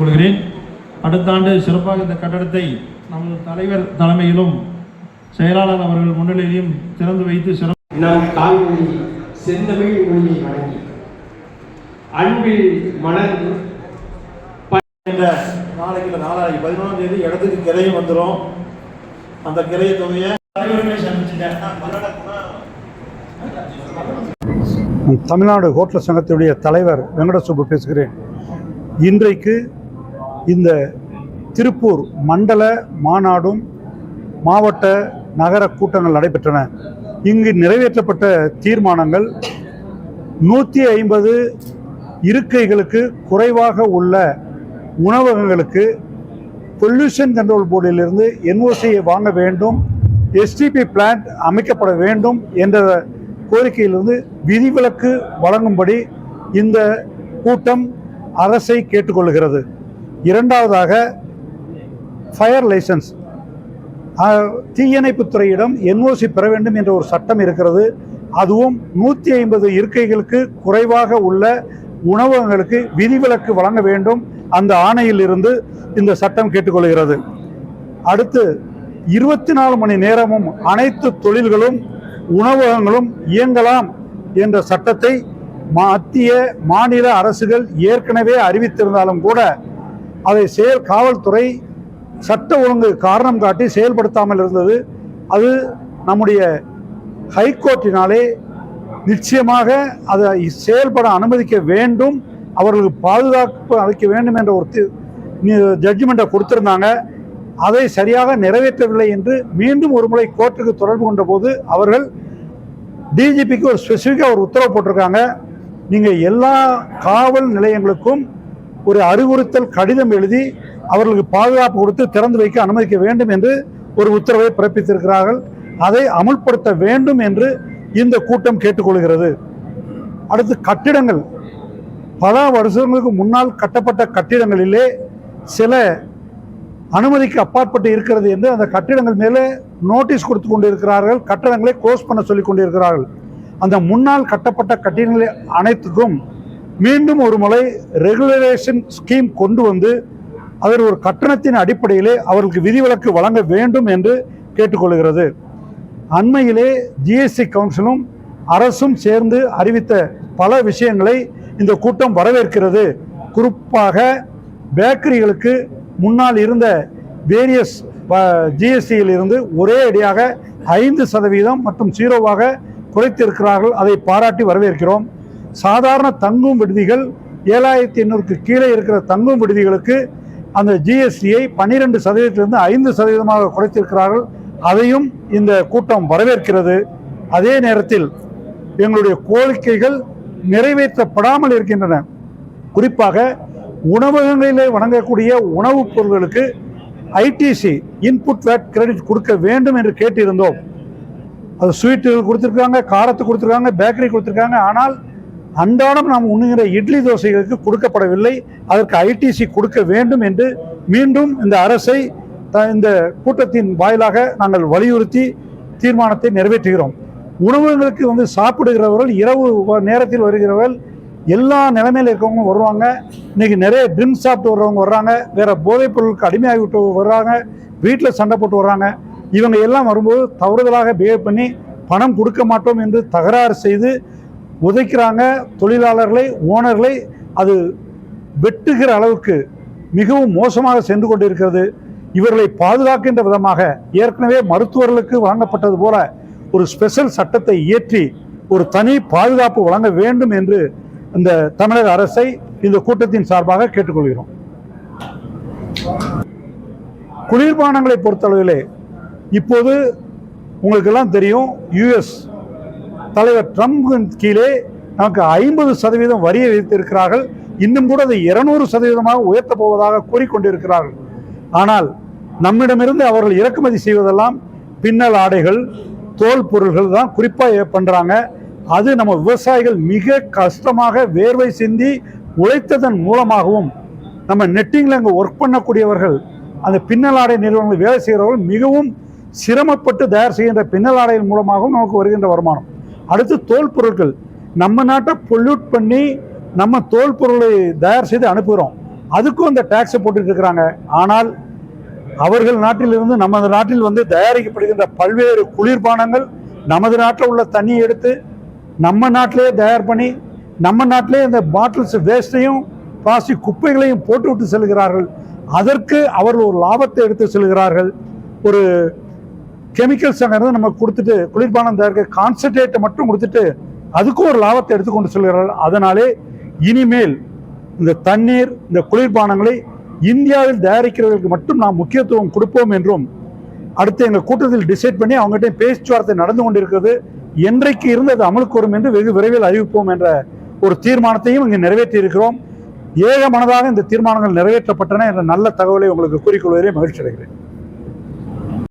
கொள்கிறேன். அடுத்த ஆண்டு சிறப்பாக இந்த கட்டடத்தை நமது தலைவர் தலைமையிலும் செயலாளர் அவர்கள் முன்னிலையிலும் திறந்து வைத்து சிறப்பு நம் தாய்மொழி செந்தமிழ் மொழியை வணங்கி அன்பில் மலர்ந்து நாளைக்கு இல்லை நாளாகி பதினொன்றாம் தேதி இடத்துக்கு கிளையும் வந்துடும் அந்த கிளைய தொகையை தமிழ்நாடு ஹோட்டல் சங்கத்தினுடைய தலைவர் வெங்கடசுப்பு பேசுகிறேன். இன்றைக்கு இந்த திருப்பூர் மண்டல மாநாடும் மாவட்ட நகர கூட்டங்கள் நடைபெற்றன. இங்கு நிறைவேற்றப்பட்ட தீர்மானங்கள் நூற்றி ஐம்பது இருக்கைகளுக்கு குறைவாக உள்ள உணவகங்களுக்கு பொல்யூஷன் கண்ட்ரோல் போர்டிலிருந்து என்ஓசியை வாங்க வேண்டும் எஸ்டிபி பிளான்ட் அமைக்கப்பட வேண்டும் என்ற கோரிக்கையிலிருந்து விதிவிலக்கு வழங்கும்படி இந்த கூட்டம் அரசை கேட்டுக்கொள்கிறது. இரண்டாவதாக ஃபயர் லைசன்ஸ் தீயணைப்புத்துறையிடம் என்ஓசி பெற வேண்டும் என்ற ஒரு சட்டம் இருக்கிறது. அதுவும் நூற்றி ஐம்பது இருக்கைகளுக்கு குறைவாக உள்ள உணவகங்களுக்கு விதிவிலக்கு வழங்க வேண்டும். அந்த ஆணையில் இருந்து இந்த சட்டம் கேட்டுக்கொள்கிறது. அடுத்து இருபத்தி நாலு மணி நேரமும் அனைத்து தொழில்களும் உணவகங்களும் இயங்கலாம் என்ற சட்டத்தை மத்திய மாநில அரசுகள் ஏற்கனவே அறிவித்திருந்தாலும் கூட அதை செயல் காவல்துறை சட்ட ஒழுங்கு காரணம் காட்டி செயல்படுத்தாமல் இருந்தது. அது நம்முடைய ஹைகோர்ட்டினாலே நிச்சயமாக அதை செயல்பட அனுமதிக்க வேண்டும். அவர்களுக்கு பாதுகாப்பு அளிக்க வேண்டும் என்ற ஒரு ஜட்ஜ்மெண்ட்டை கொடுத்திருந்தாங்க. அதை சரியாக நிறைவேற்றவில்லை என்று மீண்டும் ஒரு முறை கோர்ட்டுக்கு தொடர்பு கொண்ட போது அவர்கள் டிஜிபிக்கு ஒரு ஸ்பெசிஃபிக்காக ஒரு உத்தரவு போட்டிருக்காங்க. நீங்கள் எல்லா காவல் நிலையங்களுக்கும் ஒரு அறிவுறுத்தல் கடிதம் எழுதி அவர்களுக்கு பாதுகாப்பு கொடுத்து திறந்து வைக்க அனுமதிக்க வேண்டும் என்று ஒரு உத்தரவை பிறப்பித்திருக்கிறார்கள். அதை அமுல்படுத்த வேண்டும் என்று இந்த கூட்டம் கேட்டுக்கொள்கிறது. அடுத்து கட்டிடங்கள். பல வருஷங்களுக்கு முன்னால் கட்டப்பட்ட கட்டிடங்களிலே சில அனுமதிக்கு அப்பாற்பட்டு இருக்கிறது என்று அந்த கட்டிடங்கள் மேலே நோட்டீஸ் கொடுத்து கொண்டிருக்கிறார்கள். கட்டடங்களை க்ளோஸ் பண்ண சொல்லி கொண்டிருக்கிறார்கள். அந்த முன்னால் கட்டப்பட்ட கட்டிடங்களை அனைத்துக்கும் மீண்டும் ஒரு முறை ரெகுலரேஷன் ஸ்கீம் கொண்டு வந்து அதில் ஒரு கட்டணத்தின் அடிப்படையிலே அவர்களுக்கு விதிவிலக்கு வழங்க வேண்டும் என்று கேட்டுக்கொள்கிறது. அண்மையிலே ஜிஎஸ்டி கவுன்சிலும் அரசும் சேர்ந்து அறிவித்த பல விஷயங்களை இந்த கூட்டம் வரவேற்கிறது. குறிப்பாக பேக்கரிகளுக்கு முன்னால் இருந்த வேரியஸ் ஜிஎஸ்டியில் இருந்து ஒரே அடியாக ஐந்து சதவீதம் மற்றும் ஜீரோவாக குறைத்திருக்கிறார்கள். அதை பாராட்டி வரவேற்கிறோம். சாதாரண தங்கும் விடுதிகள் ஏழாயிரத்தி எண்ணூறுக்கு கீழே இருக்கிற தங்கும் விடுதிகளுக்கு அந்த ஜிஎஸ்டியை பன்னிரெண்டு சதவீதத்திலிருந்து ஐந்து சதவீதமாக குறைத்திருக்கிறார்கள். அதையும் இந்த கூட்டம் வரவேற்கிறது. அதே நேரத்தில் எங்களுடைய கோரிக்கைகள் நிறைவேற்றப்படாமல் இருக்கின்றன. குறிப்பாக உணவகங்களிலே வழங்கக்கூடிய உணவுப் பொருட்களுக்கு ஐடிசி இன்புட் வேட் கிரெடிட் கொடுக்க வேண்டும் என்று கேட்டிருந்தோம். அது ஸ்வீட்டுகள் கொடுத்துருக்காங்க காரத்து கொடுத்துருக்காங்க பேக்கரி கொடுத்துருக்காங்க. ஆனால் அன்றாடம் நாம் உண்ணுகிற இட்லி தோசைகளுக்கு கொடுக்கப்படவில்லை. அதற்கு ஐடிசி கொடுக்க வேண்டும் என்று மீண்டும் இந்த அரசை த- இந்த கூட்டத்தின் வாயிலாக நாங்கள் வலியுறுத்தி தீர்மானத்தை நிறைவேற்றுகிறோம். உணவகங்களுக்கு வந்து சாப்பிடுகிறவர்கள் இரவு நேரத்தில் வருகிறவர்கள் எல்லா நிலைமையில் இருக்கவங்க வருவாங்க. இன்னைக்கு நிறைய ட்ரிங்க்ஸ் சாப்பிட்டு வர்றவங்க வர்றாங்க. வேறு போதைப் பொருளுக்கு அடிமையாகி விட்டு வர்றாங்க. வீட்டில் சண்டை போட்டு வர்றாங்க. இவங்க எல்லாம் வரும்போது தவறுதலாக பிஹேவ் பண்ணி பணம் கொடுக்க மாட்டோம் என்று தகராறு செய்து உதைக்கிறாங்க தொழிலாளர்களை ஓனர்களை அது வெட்டுகிற அளவுக்கு மிகவும் மோசமாக சென்று கொண்டிருக்கிறது. இவர்களை பாதுகாக்கின்ற விதமாக ஏற்கனவே மருத்துவர்களுக்கு வழங்கப்பட்டது போல ஒரு ஸ்பெஷல் சட்டத்தை இயற்றி ஒரு தனி பாதுகாப்பு வழங்க வேண்டும் என்று இந்த தமிழக அரசை இந்த கூட்டத்தின் சார்பாக கேட்டுக்கொள்கிறோம். குளிர்பானங்களை பொறுத்தளவிலே இப்போது உங்களுக்கெல்லாம் தெரியும் யுஎஸ் தலைவர் ட்ரம்ப் கீழே நமக்கு ஐம்பது சதவீதம் வரியை விதித்திருக்கிறார்கள். இன்னும் கூட அதை இருநூறு சதவீதமாக உயர்த்தப் போவதாக கூறிக்கொண்டிருக்கிறார்கள். ஆனால் நம்மிடமிருந்து அவர்கள் இறக்குமதி செய்வதெல்லாம் பின்னல் ஆடைகள் தோல் பொருள்கள் தான் குறிப்பாக பண்ணுறாங்க அது நம்ம விவசாயிகள் மிக கஷ்டமாக வேர்வை சிந்தி உழைத்ததன் மூலமாகவும் நம்ம நெட்டிங்கில் அங்கே ஒர்க் பண்ணக்கூடியவர்கள் அந்த பின்னல் ஆடை நிறுவனங்கள் வேலை செய்கிறவர்கள் மிகவும் சிரமப்பட்டு தயார் செய்கின்ற பின்னல் மூலமாகவும் நமக்கு வருகின்ற வருமானம். அடுத்து தோல் பொருட்கள். நம்ம நாட்டை பொல்யூட் பண்ணி நம்ம தோல் பொருளை தயார் செய்து அனுப்புகிறோம். அதுக்கும் அந்த டேக்ஸை போட்டுட்டு இருக்கிறாங்க. ஆனால் அவர்கள் நாட்டிலிருந்து நமது நாட்டில் வந்து தயாரிக்கப்படுகின்ற பல்வேறு குளிர்பானங்கள் நமது நாட்டில் உள்ள தண்ணியை எடுத்து நம்ம நாட்டிலே தயார் பண்ணி நம்ம நாட்டிலே இந்த பாட்டில்ஸ் வேஸ்ட்டையும் பிளாஸ்டிக் குப்பைகளையும் போட்டு விட்டு செல்கிறார்கள். அதற்கு அவர்கள் ஒரு லாபத்தை எடுத்து செல்கிறார்கள். ஒரு கெமிக்கல்ஸ் அங்கேருந்து நம்ம கொடுத்துட்டு குளிர்பானம் தயாரிக்க கான்சன்ட்ரேட்டை மட்டும் கொடுத்துட்டு அதுக்கும் ஒரு லாபத்தை எடுத்துக்கொண்டு செல்கிறார்கள். அதனாலே இனிமேல் இந்த தண்ணீர் இந்த குளிர்பானங்களை இந்தியாவில் தயாரிக்கிறவர்களுக்கு மட்டும் நாம் முக்கியத்துவம் கொடுப்போம் என்றும் அடுத்து எங்கள் கூட்டத்தில் டிசைட் பண்ணி அவங்ககிட்ட பேச்சுவார்த்தை நடந்து கொண்டிருக்கிறது. என்றைக்கு இருந்து அது அமலுக்கு வரும் என்று வெகு விரைவில் அறிவிப்போம் என்ற ஒரு தீர்மானத்தையும் இங்கு நிறைவேற்றியிருக்கிறோம். ஏக மனதாக இந்த தீர்மானங்கள் நிறைவேற்றப்பட்டன என்ற நல்ல தகவலை உங்களுக்கு கூறிக்கொள்வதிலே மகிழ்ச்சி அடைகிறேன்